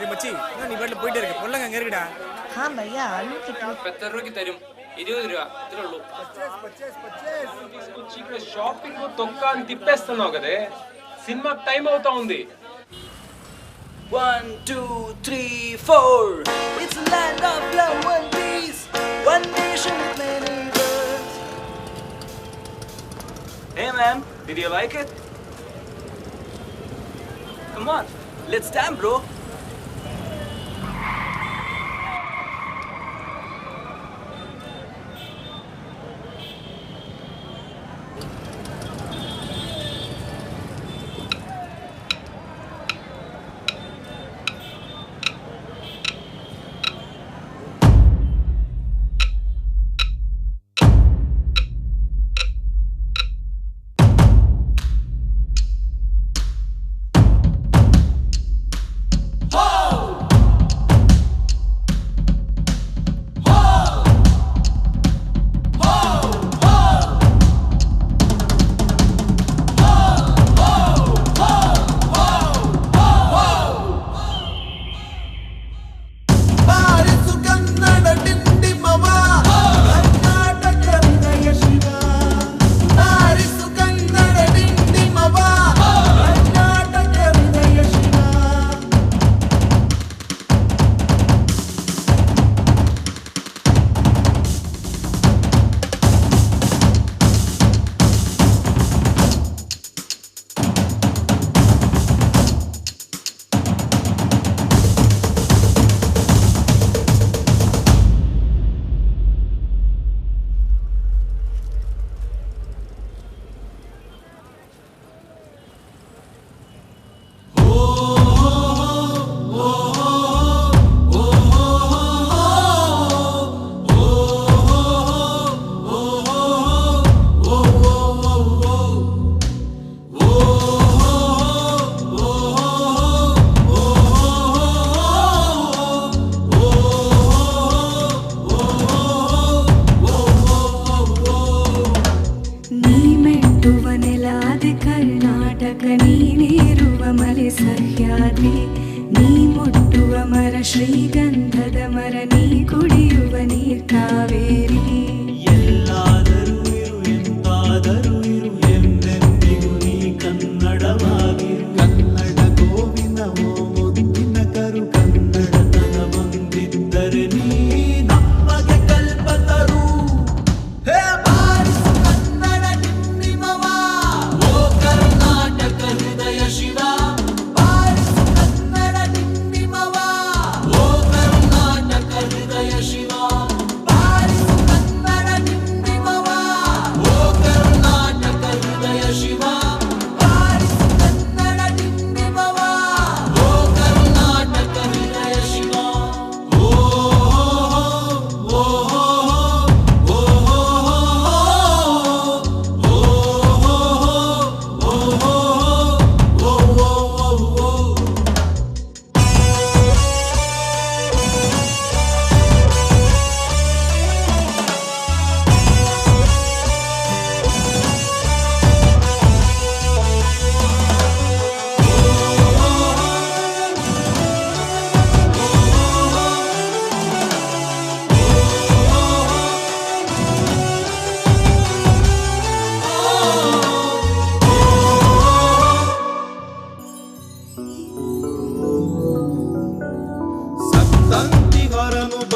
ஏய் மச்சி என்ன நீ பாட்டில் போயிட்டே இருக்க பொல்லங்க அங்கே இருக்குடா हाँ भैया आलू कितने എത്ര രൂപയ്ക്ക് തരും ഇരുപത് രൂപ ഇത്രേ ഉള്ളൂ ఇక్కడ షాపింగ్ తొక్క అని తిప్పేస్తున్నావు కదే సినిమా టైం అవుతా ఉంది One, two, three, four. It's a land of love and peace. One nation with many birds. Hey man, did you like it? Come on, let's dance, bro. Sahyadri. ನೀ ಮುಟ್ಟುವ ಮರ ಶ್ರೀಗಂಧದ ಮರ ನೀ ಕುಡಿಯುವ ನೀರ್ ಕಾವೇರಿ. ಎಲ್ಲಾದರೂ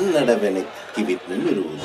ಕನ್ನಡವೆನೆ ಕಿವಿ ನಿಮಿರುವುದು